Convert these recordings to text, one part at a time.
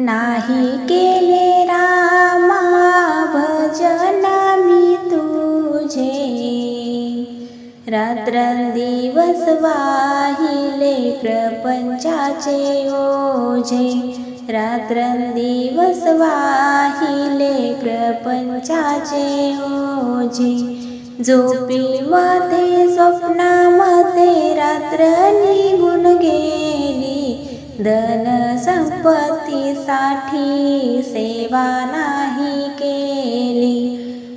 नाही केले रामा भजन मी तुझे. रात्रंदिवस वाहिले प्रपंचाचे ओझे. रात्रंदिवस वाहिले प्रपंचाचे ओझे. झोपीमध्ये स्वप्नामध्ये रात्र निघून गे धन संपत्तीसाठी सेवा नाही केली.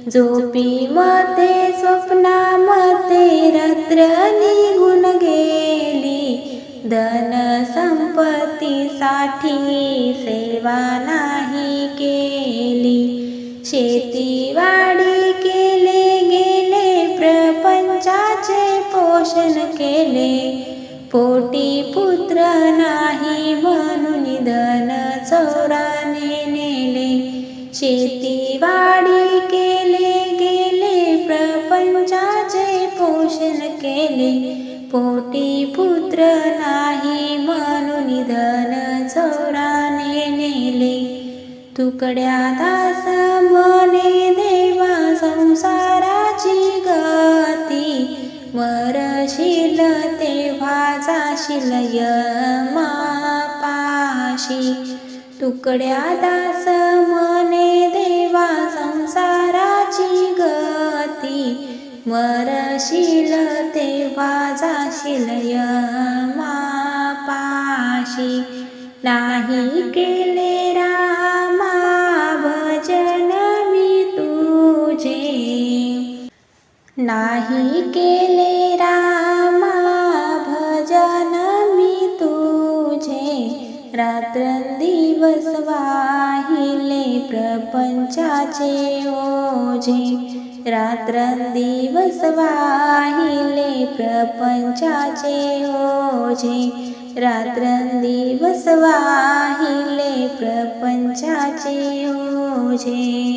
झोपीमध्ये स्वप्नामध्ये रात्र निघून गेली. धन संपत्तीसाठी सेवा नाही केली. शेतीवाडी केले गेले प्रपंचाचे पोषण केले. पोटी पुत्र नाही म्हणून धन चोराने नेले. शेतीवाडी केले गेले प्रपंचाचे पोषण केले. पोटी पुत्र नाही म्हणून धन चोराने नेले. तुकड्या दास मने देवा संसाराची गती. मरशील तेव्हा शिलय मापाशी तुकड्या दास मने देवा संसाराची गती. मरशील तेव्हा जाशील मापाशी नाही केले रामा भजन मी तुझे. नाही केले रात्रंदिवस वाहिले प्रपंचाचे ओझे. रात्रंदिवस वाहिले प्रपंचाचे ओझे. रात्रंदिवस वाहिले प्रपंचाचे ओझे